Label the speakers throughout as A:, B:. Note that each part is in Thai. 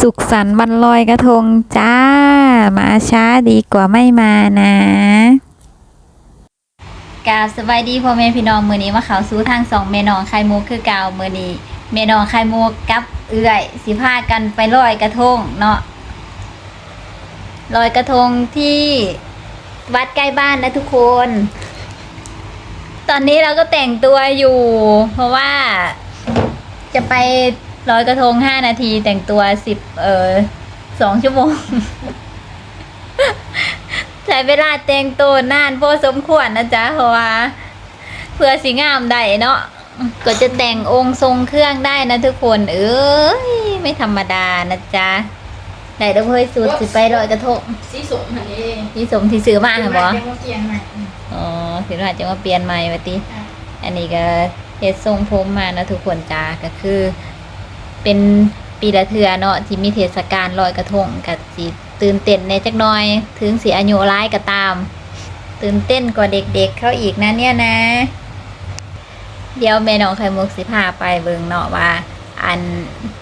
A: สุขสันต์วันลอยกระทงจ้า มาช้าดีกว่าไม่มานะกาสบายดีพ่อแม่พี่น้องมือนี้มาเขาสู้ทางสองแม่น้องไข่มุกคือกาวมือนี้แม่น้องไข่มุกกับเอื่อยสิพากันไปลอยกระทงเนาะลอยกระทงที่วัดใกล้บ้านนะทุกคน ตอนนี้เราก็แต่งตัวอยู่ เพราะว่าจะไป ลอยกระทงห้านาทีแต่งตัวสิบเออสองชั่วโมง ใช้เวลาแต่งตัวนานพอสมควรนะจ๊ะเพราะว่า เพื่อสีงามได้เนาะก็จะแต่งองค์ทรงเครื่องได้นะทุกคน เอ้ยไม่ธรรมดานะจ๊ะได้แล้วเฮ้ยสูตรสิไปลอยกระทง
B: สีสมอันนี้
A: ที่สมที่ซื้อมาเหรอ
B: บ่
A: บอ
B: เปลี่ยนใหม่
A: อ๋อถึงว่าจะมาเปลี่ยนใหม่วะติอันนี้ก็เฮ็ดทรงผมมานะทุกคนจ้าก็คือ เป็นปีละเทือเนาะที่มีเทศกาลลอยกระทงก็สิตื่นเต้นในจักหน่อย ถึงสิอายุร้ายก็ตาม ตื่นเต้นกว่าเด็กๆเขาอีกนะเนี่ยนะ เดี๋ยวแม่น้องไข่มุกสิพาไปเบิ่งเนาะว่า อัน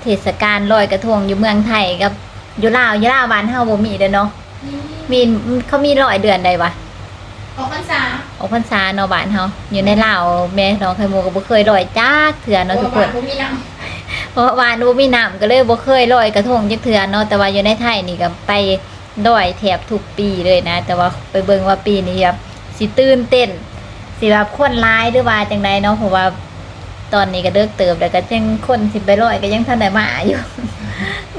A: เทศกาลลอยกระทงอยู่เมืองไทยกับอยู่ลาวอยู่ลาวบ้านเฮาบ่มีเด้อเนาะมีเขามีลอยเดือนใดวะ
B: ออกพรรษา
A: ออกพรรษาเนาะบ้านเฮาอยู่ในลาวแม่น้องไข่มุกก็บ่เคยลอยจักเถื่อเนาะทุกคน
B: บ่มีน้
A: เพ ราะว่าหนูมีน้ำก็เลยบ่เคยลอยกระทงจักเทื่อเนาะแต่ว่าอยู่ในไทยนี่ก็ไปลอยแถบทุกปีเลยนะ แต่ว่าไปเบิ่งว่าปีนี้แบบสิตื่นเต้นสิแบบคนร้ายหรือว่าจังไดเนาะเพราะว่าตอนนี้ก็เลิกเติบแล้วก็จังคนสิไปลอยก็ยังทันได้มาอยู่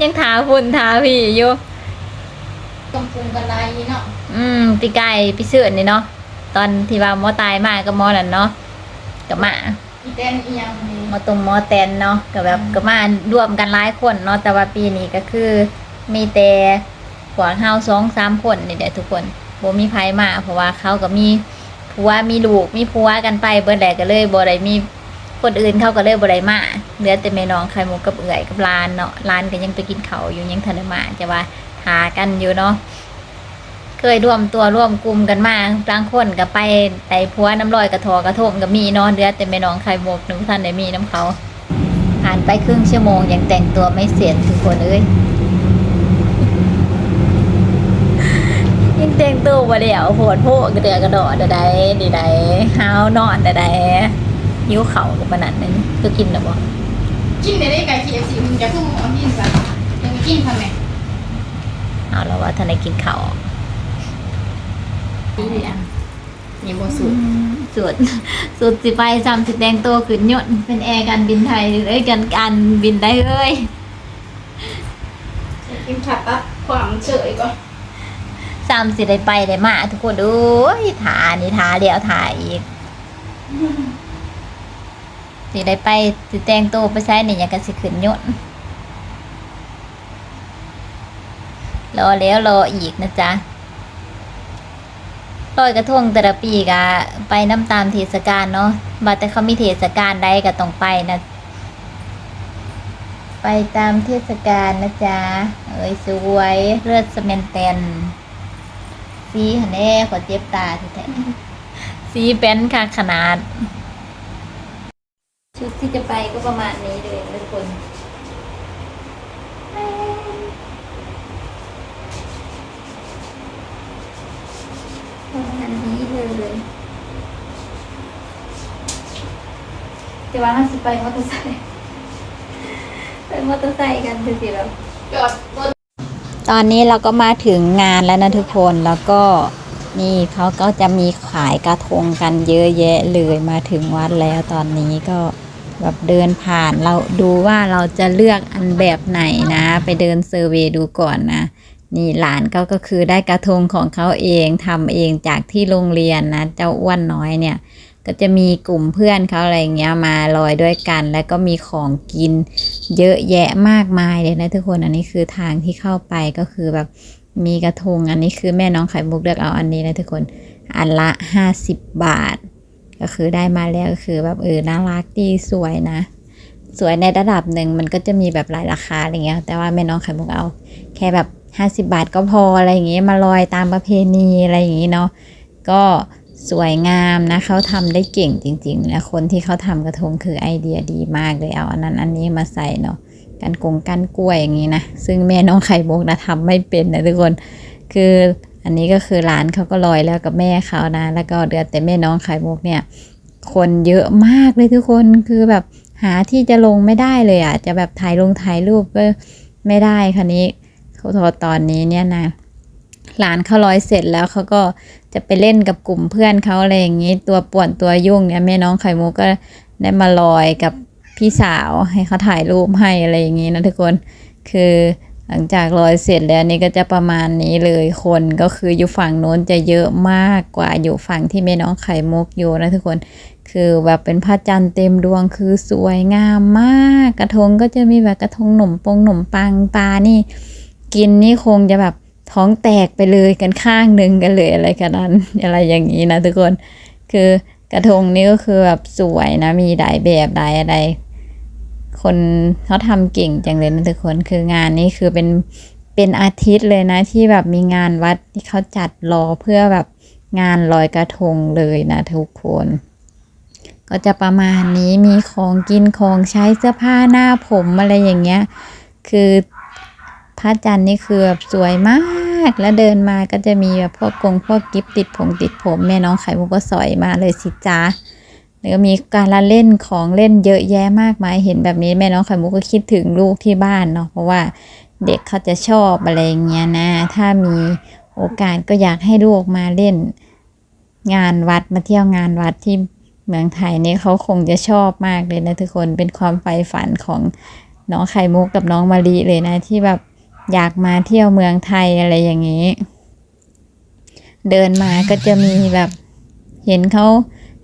A: ยังทาฝุ่นทาพี่อยู่ำ
B: ต้องปรุงกันลายเนาะ
A: อืมปีไก่ปีเสื่อนนี่เนาะตอนที่ว่าหมอตายมาก็หมอนั่นเนาะก็มา
B: อีแตนอีหยังนี่
A: หมอตรงหมอแตนเนาะก็แบบก็มารวมกันหลายคนเนาะแต่ว่าปีนี้ก็คือ มีแต่พวกเฮาสองสามคนนี่แหละทุกคนบ่มีไผมา เพราะว่าเขาก็มีผัวมีลูกมีผัวกันไปเบิดแหละก็เลยบ่ได้มีคนอื่นเขาก็เลยบ่ได้มาเหลือแต่แม่น้องไข่มุกกับเอื่อยกับหลานเนาะหลานก็ยังไปกินข้าวอยู่ยังทันได้มาจะว่าหากันอยู่เนาะ เคยร่วมตัวร่วมกลุ่มกันมาบางคนก็ไปไต่ผัวน้ำลอยกระทอกระทงก็มีเนาะเหลือแต่แม่น้องไข่มุกหนึ่งท่านได้มีน้ำเขาผ่านไปครึ่งชั่วโมงยังแต่งตัวไม่เสร็จทุกคนเอ้ยยังแต่งตัวบ่เดียวโผดโพกระเดือกระดอดใดดีใดห้าวนอนใดหิวเข่าวกับมันนั่นนึงก็กินหรอบ่
B: กินได้ได้ไก่ KFC มึงจะพุ่งเอากินซะยังไม่กินทำไม
A: เอาแล้วว่าท่านได้กินข้า ว
B: ดีเลยอะนี่บ่สุด
A: สุดสุดสิไปซ้ำสิแต่งตัวขึ้นยนต์เป็นแอร์การบินไทยเอ้ยกันการบินได้เอ้ย
B: กินผัดตัดความเฉยก่อน
A: ซ้ำสิได้ไปได้มาทุกคนโอ้ยถานี่ถาเดียวถาอีกสิได้ไปสิแต่งตัวไปใช้นี่ยังกันสิขึ้นยนต์รอแล้วรออีกนะจ๊ะ ลอยกระทงแต่ละปีกะไปน้ำตามเทศกาลเนาะบัดแต่เขามีเทศกาลใดก็ต้องไปนะ ไปตามเทศกาลนะจ๊ะ เอ้ยสวยเลือดสเมนเตนสีหันแน่ขอเจ็บตาทีแท้สีเป็นค่ะขนาด ชุดที่จะไปก็ประมาณนี้เลยทุกคน ประ มาณนี้เลยจะว่าเราสิไปมอเตอร์ไซค์ไปมอเตอร์ไซค์กันคือสิแล้ว
B: จอดรถ
A: ตอนนี้เราก็มาถึงงานแล้วนะทุกคนแล้วก็นี่เขาก็จะมีขายกระทงกันเยอะแยะเลยมาถึงวัดแล้วตอนนี้ก็แบบเดินผ่านเราดูว่าเราจะเลือกอันแบบไหนนะ ไปเดินเซอร์เวยดูก่อนนะ นี่หลานก็ก็คือได้กระทงของเขาเองทำเองจากที่โรงเรียนนะ เจ้าอ้วนน้อยเนี่ย ก็จะมีกลุ่มเพื่อนเขาอะไรเงี้ยมาลอยด้วยกัน แล้วก็มีของกินเยอะแยะมากมายเลยนะทุกคนอันนี้คือทางที่เข้าไปก็คือแบบมีกระทงอันนี้คือแม่น้องไข่มุกเลือกเอาอันนี้นะทุกคนอันละห้าสิบบาท ก็คือได้มาแล้วก็คือแบบเออน่ารักดีสวยนะ สวยในระดับหนึ่งมันก็จะมีแบบหลายราคาอะไรเงี้ยแต่ว่าแม่น้องไข่มุกเอา แค่แบบ ห้าสิบาทก็พออะไรอย่างเงี้ยมาลอยตามประเพณีอะไรอย่างงี้เนาะก็สวยงามนะเขาทำได้เก่งจริงๆ และคนที่เขาทำกระทงคือไอเดียดีมากเลยเอาอันนั้นอันนี้มาใส่เนาะกันกงกันกล้วยอย่างนี้นะซึ่งแม่น้องไข่มุกนะทำไม่เป็นนะทุกคนคืออันนี้ก็คือหลานเขาก็ลอยแล้วกับแม่เขานะ แล้วก็เดือแต่แม่น้องไข่มุกเนี่ย คนเยอะมากเลยทุกคนคือแบบหาที่จะลงไม่ได้เลยอะจะแบบถ่ายลงถ่ายรูปก็ไม่ได้คันนี้ โทรตอนนี้เนี่ยนะหลานเขาลอยเสร็จแล้วเขาก็จะไปเล่นกับกลุ่มเพื่อนเขาอะไรอย่างนี้ตัวป่วนตัวยุ่งเนี่ยแม่น้องไข่มุกก็ได้มาลอยกับพี่สาวให้เขาถ่ายรูปให้อะไรอย่างนี้นะทุกคนคือหลังจากลอยเสร็จแล้วนี่ก็จะประมาณนี้เลยคนก็คืออยู่ฝั่งโน้นจะเยอะมากกว่าอยู่ฝั่งที่แม่น้องไข่มุกอยู่นะทุกคนคือแบบเป็นพระจันทร์เต็มดวงคือสวยงามมาก กระทงก็จะมีแบบกระทงหนุ่มปงหนุ่มปังปลานี่ กินนี่คงจะแบบท้องแตกไปเลยกันข้างหนึ่งกันเลยอะไรกันนั้นอะไรอย่างนี้นะทุกคนคือกระทงนี่ก็คือแบบสวยนะมีหลายแบบหลายอะไร คนเขาทำเก่งจังเลยนะทุกคนคืองานนี้คือเป็นเป็นอาทิตย์เลยนะที่แบบมีงานวัดที่เขาจัดรอเพื่อแบบงานลอยกระทงเลยนะทุกคน ก็จะประมาณนี้มีของกินของใช้เสื้อผ้าหน้าผมอะไรอย่างเงี้ย คือ พระจันทร์นี่คือแบบสวยมาก แล้วเดินมาก็จะมีแบบพวกกงพวกกิฟติดผมติดผมแม่น้องไข่มุกก็สอยมาเลยสิจ้าแล้วมีการละเล่นของเล่นเยอะแยะมากมายเห็นแบบนี้แม่น้องไข่มุกก็คิดถึงลูกที่บ้านเนาะเพราะว่าเด็กเขาจะชอบอะไรอย่างเงี้ยนะ ถ้ามีโอกาสก็อยากให้ลูกมาเล่น งานวัดมาเที่ยวงานวัดที่เมืองไทยนี่เขาคงจะชอบมากเลยนะทุกคนเป็นความใฝ่ฝันของน้องไข่มุกกับน้องมะลิเลยนะที่แบบ อยากมาเที่ยวเมืองไทยอะไรอย่างนี้ เดินมาก็จะมีแบบ เห็นเขา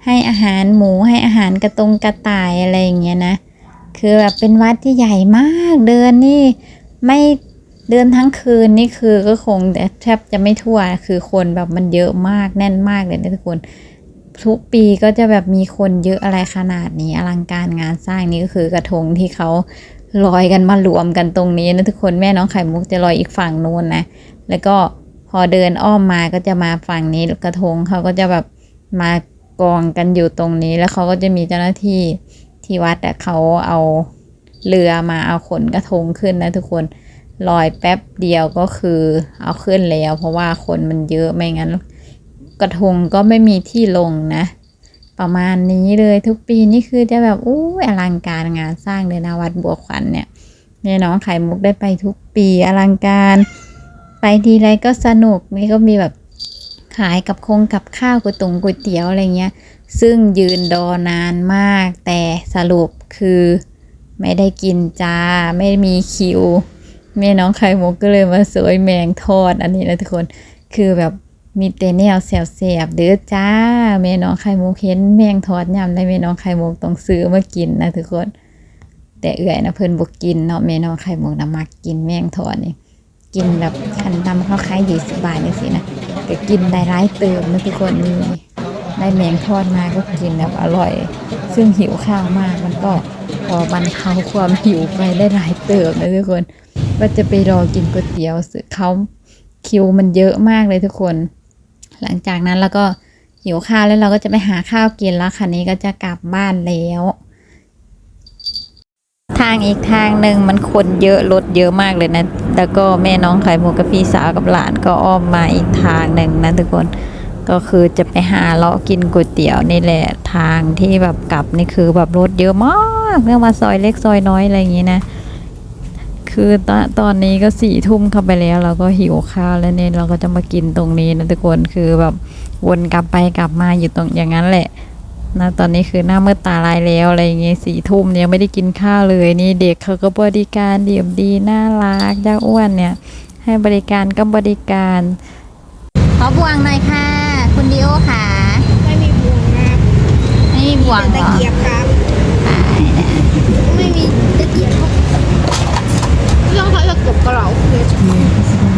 A: ให้อาหารหมูให้อาหารกระตงกระต่ายอะไรอย่างเงี้ยนะ คือแบบเป็นวัดที่ใหญ่มากเดินนี่ไม่เดินทั้งคืนนี่คือก็คงแทบจะไม่ทั่วคือคนแบบมันเยอะมากแน่นมากเลยนะทุกคนทุกปีก็จะแบบมีคนเยอะอะไรขนาดนี้อลังการงานสร้างนี่ก็คือกระทงที่เขา ลอยกันมารวมกันตรงนี้นะทุกคนแม่น้องไข่มุกจะลอยอีกฝั่งนู้นนะ แล้วก็พอเดินอ้อมมาก็จะมาฝั่งนี้กระทงเขาก็จะแบบมากองกันอยู่ตรงนี้ แล้วเขาก็จะมีเจ้าหน้าที่ที่วัดอะเขาเอาเรือมาเอาขนกระทงขึ้นนะทุกคนลอยแป๊บเดียวก็คือเอาขึ้นแล้ว เพราะว่าคนมันเยอะไม่งั้น กระทงก็ไม่มีที่ลงนะ ประมาณนี้เลยทุกปีนี่คือจะแบบอู้อลังการงานสร้างเลยนะวัดบัวขวัญเนี่ยแม่น้องไข่มุกได้ไปทุกปีอลังการ ไปทีไรก็สนุกนี่ก็มีแบบขายกับคงกับข้าวก๋วยตงก๋วยเตี๋ยวอะไรเงี้ย ซึ่งยืนรอนานมาก แต่สรุปคือไม่ได้กินจ้า ไม่มีคิวแม่น้องไข่มุกก็เลยมาสวยแมงทอดอันนี้นะทุกคน คือแบบ มีแต่แนวแสบๆเด้อจ้าแม่น้องไข่มุกเห็นแมงทอดยำได้แม่น้องไข่มุกต้องซื้อมากินนะทุกคน แต่เอื่อยนะเพิ่นบ่กินเนาะแม่น้องไข่มุกนะมักกินแมงทอดนี่กินแบบคันดำเขาขายยี่สิบบาทนี่สินะก็กินได้หลายเติมนะทุกคนนี่ได้แมงทอดมาก็กินแบบอร่อย ซึ่งหิวข้าวมากมันก็พอบรรเทาความหิวไปได้หลายเติมนะทุกคนว่าจะไปรอกินก๋วยเตี๋ยวเขาคิวมันเยอะมากเลยทุกคน หลังจากนั้นเราก็หิวข้าวแล้วเราก็จะไปหาข้าวกินแล้วคันนี้ก็จะกลับบ้านแล้ว ทางอีกทางหนึ่งมันคนเยอะรถเยอะมากเลยนะ แล้วก็แม่น้องไข่มุกกับพี่สาวกับหลานก็อ้อมมาอีกทางหนึ่งนะทุกคนก็คือจะไปหาเลาะกินก๋วยเตี๋ยวนี่แหละทางที่แบบกลับนี่คือแบบรถเยอะมากเรื่องมาซอยเล็กซอยน้อยอะไรอย่างนี้นะ คือตอนตอนนี้ก็สี่ทุ่มเข้าไปแล้ว เราก็หิวข้าวแล้วเนี่ยเราก็จะมากินตรงนี้นะทุกคนคือแบบวนกลับไปกลับมาอยู่ตรงอย่างนั้นแหละนะตอนนี้คือหน้ามืดตาลายแล้วอะไรอย่างเงี้ยสี่ทุ่มเนี่ยงไม่ได้กินข้าวเลยนี่เด็กเขาก็บริการเดี่ยมดีน่ารักเจ้าอ้วนเนี่ย ให้บริการก็บริการขอบวงหน่อยค่ะ คุณดิโอค่ะ
C: ไม่มีบวงครับ
A: ไม่มีบวง
C: แต่
A: เหรอ
C: ตะเกียบครับไม่มีตะเกียบ ครับเรื่องเขาจ